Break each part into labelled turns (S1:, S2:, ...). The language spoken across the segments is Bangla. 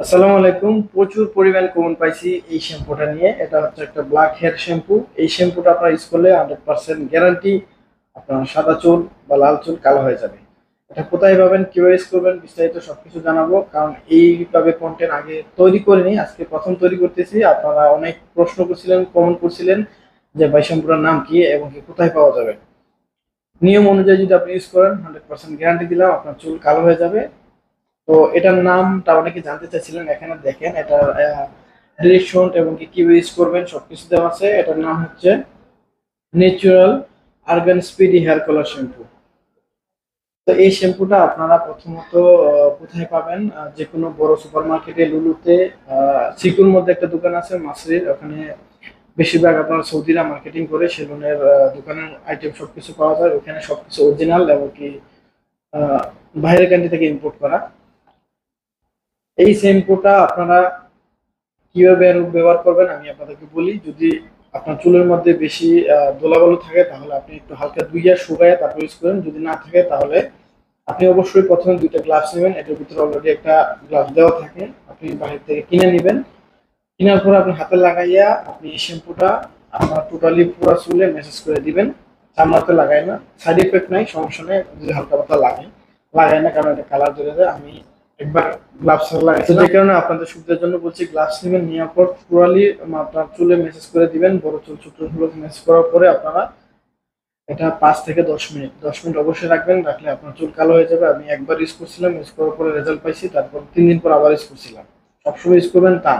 S1: আসসালামু আলাইকুম। প্রচুর পরিমাণ কমন পাইছি এই শ্যাম্পুটা নিয়ে। এটা হচ্ছে একটা ব্ল্যাক হেয়ার শ্যাম্পু এই শ্যাম্পুটা আপনার ইউজ করলে হান্ড্রেড পার্সেন্ট গ্যারান্টি আপনার সাদা চুল বা লাল চুল কালো হয়ে যাবে। এটা কোথায় পাবেন, কীভাবে ইউজ করবেন বিস্তারিত সবকিছু জানাব। কারণ এইভাবে কন্টেন্ট আগে তৈরি করিনি, আজকে প্রথম তৈরি করতেছি। আপনারা অনেক প্রশ্ন করছিলেন কমেন্ট করছিলেন যে ভাই, শ্যাম্পুটার নাম কি এবং কি কোথায় পাওয়া যাবে? নিয়ম অনুযায়ী যদি আপনি ইউজ করেন হান্ড্রেড পার্সেন্ট গ্যারান্টি দিলাম আপনার চুল কালো হয়ে যাবে। তো এটার নামটা অনেকে জানতে চাইছিলেন, এখানে দেখেন, এটার ডিরেকশন এবং কি কি ইউজ করবেন, সবকিছু দেওয়া আছে। এটার নাম হচ্ছে natural argan speedy hair colour shampoo তো এই শ্যাম্পুটা আপনারা প্রথমত কোথায় পাবেন? যে কোনো বড় সুপার মার্কেটে লুলুতে সিকুর মধ্যে একটা দোকান আছে, মাসরির। ওখানে বেশিরভাগ আপনারা সৌদিরা মার্কেটিং করে সেলুনের দোকানের আইটেম সবকিছু পাওয়া যায়। ওখানে সবকিছু অরিজিনাল এবং কি বাইরের কান্ট্রি থেকে ইম্পোর্ট করা। এই শ্যাম্পুটা আপনারা কীভাবে ব্যবহার করবেন আমি আপনাদেরকে বলি যদি আপনার চুলের মধ্যে বেশি আহ, ধুলাবালু থাকে তাহলে আপনি একটু হালকা ধুইয়া শুকায় তারপর ইউজ করেন। যদি না থাকে তাহলে আপনি অবশ্যই প্রথমে দুইটা গ্লাভস নেবেন। এটার ভিতরে অলরেডি একটা গ্লাভস দেওয়া থাকে। আপনি বাইরে থেকে কিনে নেবেন। কেনার পর আপনি হাতে লাগাইয়া আপনি এই শ্যাম্পুটা আপনার টোটালি পুরো চুলে মেসেজ করে দিবেন। চামড়াতে লাগাই না। সাইড এফেক্ট নাই সমস্যা নেই। যদি হালকা পাতা লাগে লাগাই না কারণ এটা কালার ধরে যায় আমি একবার গ্লাভস লাগাইছি যে কারণে আপনাদের সুবিধার জন্য বলছি গ্লাভস নেবেন নেওয়ার পর পুরালি আপনার চুলে মেসেজ করে দিবেন বড় চুল ছোট চুল মেসেজ করার পরে আপনারা এটা পাঁচ থেকে দশ মিনিট দশ মিনিট অবশ্যই রাখবেন রাখলে আপনার চুল কালো হয়ে যাবে। আমি একবার ইউজ করছিলাম ইউজ করার পরে রেজাল্ট পাইছি তারপর তিন দিন পর আবার ইউজ করছিলাম। সবসময় ইউজ করবেন তা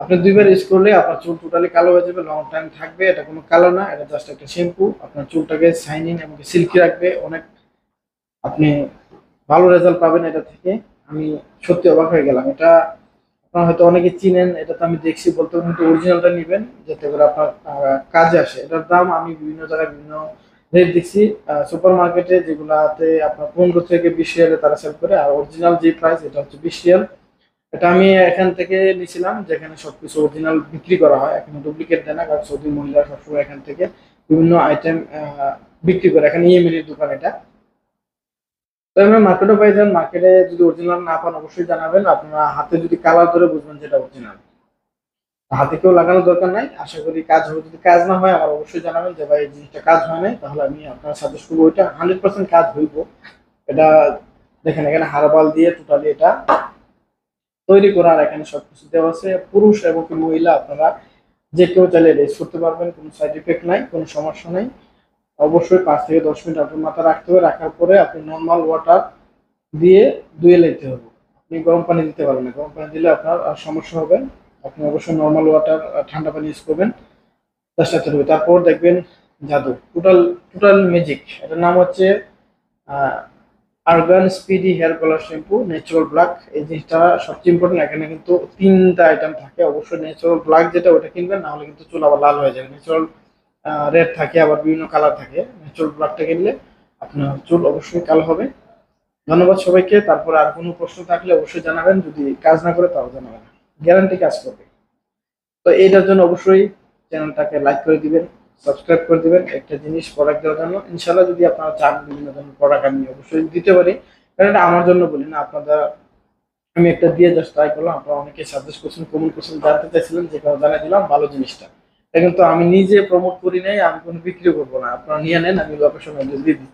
S1: আপনি দুইবার ইউজ করলে আপনার চুল টোটালি কালো হয়ে যাবে লং টাইম থাকবে এটা কোনো কালো না এটা জাস্ট একটা শ্যাম্পু আপনার চুলটাকে শাইনিং এবং সিল্কি রাখবে অনেক আপনি ভালো রেজাল্ট পাবেন এটা থেকে। আমি সত্যি অবাক হয়ে গেলাম। এটা আপনারা হয়তো অনেকে চিনেন, এটা তো আমি দেখছি বলতে কিন্তু অরিজিনালটা নেবেন, যাতে করে আপনার কাজে আসে। এটার দাম আমি বিভিন্ন জায়গায় বিভিন্ন রেট দেখছি। সুপার মার্কেটে যেগুলাতে আপনার পনেরো থেকে বিশ রিয়ালে তারা সেল করে, আর অরিজিনাল যে প্রাইস এটা হচ্ছে বিশ রিয়াল এটা আমি এখান থেকে নিয়েছিলাম, যেখানে সবকিছু অরিজিনাল বিক্রি করা হয়। এখানে ডুপ্লিকেট দেয় না, কারণ সৌদি মহিলা সবসময় এখান থেকে বিভিন্ন আইটেম বিক্রি করে। এখানে ইএমএর দোকান এটা। তো আমরা মার্কেটে পাই যান মার্কেটে যদি অরিজিনাল না পান, অবশ্যই জানাবেন। আপনারা হাতে যদি কালার ধরে বুঝবেন যেটা অরিজিনাল হাতে কেউ লাগানোর দরকার নাই। আশা করি কাজ হবে। যদি কাজ না হয়, আমার অবশ্যই জানাবেন যে, ভাই জিনিসটা কাজ হয় নাই। তাহলে আমি আপনার সাজেস্ট করব ওইটা। হান্ড্রেড পার্সেন্ট কাজ হইব। এটা দেখেন, এখানে হারবাল দিয়ে টোটালি এটা তৈরি করা। আর এখানে সবকিছু দেওয়া আছে। পুরুষ এবং মহিলা, আপনারা যে কেউ চাইলে রেস করতে পারবেন। কোনো সাইড এফেক্ট নাই, কোনো সমস্যা নাই। অবশ্যই পাঁচ থেকে দশ মিনিট আপনার মাথা রাখতে হবে। রাখার পরে আপনি নর্মাল ওয়াটার দিয়ে ধুয়ে নিতে হবে। আপনি গরম পানি দিতে পারবেন না। গরম পানি দিলে আপনার আর সমস্যা হবে আপনি অবশ্যই নর্মাল ওয়াটার ঠান্ডা পানি ইউজ করবেন। জাস্ট এত হবে। তারপর দেখবেন জাদু। টোটাল টোটাল ম্যাজিক এটার নাম হচ্ছে argan speedy hair colour shampoo natural black এই জিনিসটা সবচেয়ে ইম্পর্টেন্ট এখানে কিন্তু তিনটা আইটেম থাকে। অবশ্যই ন্যাচারাল ব্ল্যাক যেটা, ওটা কিনবেন। না হলে কিন্তু চুল আবার লাল হয়ে যাবে। ন্যাচারাল রেড থাকে, আবার বিভিন্ন কালার থাকে। ন্যাচারাল ব্ল্যাকটা কিনলে আপনার চুল অবশ্যই কালো হবে। ধন্যবাদ সবাইকে। তারপর আর কোনো প্রশ্ন থাকলে অবশ্যই জানাবেন। যদি কাজ না করে তাও জানাবেন। গ্যারান্টি কাজ করবে। তো এইটার জন্য অবশ্যই চ্যানেলটাকে লাইক করে দিবেন সাবস্ক্রাইব করে দিবেন। একটা জিনিস প্রোডাক্ট দেওয়ার জন্য। ইনশাল্লাহ যদি আপনারা চান বিভিন্ন ধরনের প্রোডাক্ট আমি অবশ্যই দিতে পারি। কারণ এটা আমার জন্য বলি না, আপনারা আমি একটা দিয়ে জাস্ট ট্রাই করলাম। আপনারা অনেকে সাজেস্ট করছেন কমেন্ট করছেন, জানতে চাইছিলেন, যে কারণে জানাই দিলাম, ভালো জিনিসটা। এটা তো আমি নিজে প্রমোট করি নাই, আমি কোনো বিক্রি করব না। আপনারা নিয়ে নেন, আমি লোকেশন দিয়ে দিচ্ছি।